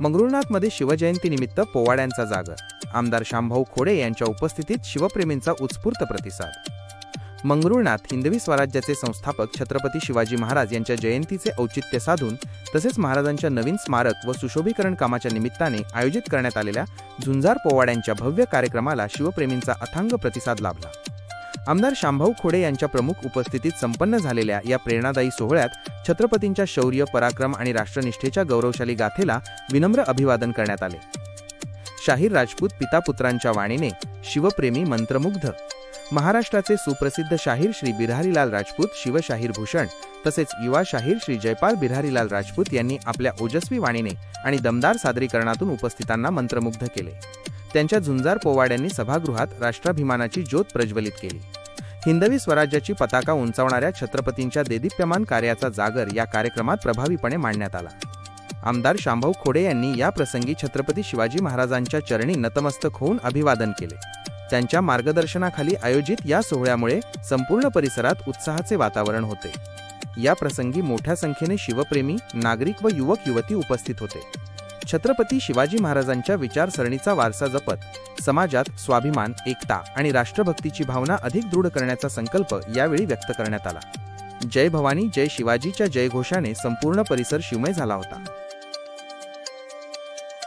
मंगरुळनाथमध्ये शिवजयंतीनिमित्त पोवाड्यांचा जागर. आमदार शामभाऊ खोडे यांच्या उपस्थितीत शिवप्रेमींचा उत्स्फूर्त प्रतिसाद. मंगरुळनाथ हिंदवी स्वराज्याचे संस्थापक छत्रपती शिवाजी महाराज यांच्या जयंतीचे औचित्य साधून तसेच महाराजांच्या नवीन स्मारक व सुशोभीकरण कामाच्या निमित्ताने आयोजित करण्यात आलेल्या झुंजार पोवाड्यांच्या भव्य कार्यक्रमाला शिवप्रेमींचा अथांग प्रतिसाद लाभला. आमदार शांभाऊ खोडे यांच्या प्रमुख उपस्थितीत संपन्न झालेल्या या प्रेरणादायी सोहळ्यात छत्रपतींच्या शौर्य पराक्रम आणि राष्ट्रनिष्ठेच्या गौरवशाली गाथेला विनम्र अभिवादन करण्यात आले. शाहीर राजपूत पितापुत्रांच्या वाणीने शिवप्रेमी मंत्रमुग्ध. महाराष्ट्राचे सुप्रसिद्ध शाहीर श्री बिरहारीलाल राजपूत शिवशाहीर भूषण तसेच युवा शाहीर श्री जयपाल बिरहारीलाल राजपूत यांनी आपल्या ओजस्वी वाणीने आणि दमदार सादरीकरणातून उपस्थितांना मंत्रमुग्ध केले. त्यांच्या झुंजार पोवाड्यांनी सभागृहात राष्ट्राभिमानाची ज्योत प्रज्वलित केली. हिंदवी स्वराज्याची पताका उंचावणाऱ्या छत्रपतींच्या देदीप्यमान कार्याचा जागर या कार्यक्रमात प्रभावीपणे मांडण्यात आला. आमदार शांभाऊ खोडे यांनी या प्रसंगी छत्रपती शिवाजी महाराजांच्या चरणी नतमस्तक होऊन अभिवादन केले. त्यांच्या मार्गदर्शनाखाली आयोजित या सोहळ्यामुळे संपूर्ण परिसरात उत्साहाचे वातावरण होते. या प्रसंगी मोठ्या संख्येने शिवप्रेमी नागरिक व युवक युवती उपस्थित होते. छत्रपती शिवाजी महाराजांच्या विचारसरणीचा वारसा जपत समाजात स्वाभिमान एकता आणि राष्ट्रभक्तीची भावना अधिक दृढ करण्याचा संकल्प यावेळी व्यक्त करण्यात आला. जय भवानी जय शिवाजीच्या जयघोषाने संपूर्ण परिसर शिवमय झाला होता.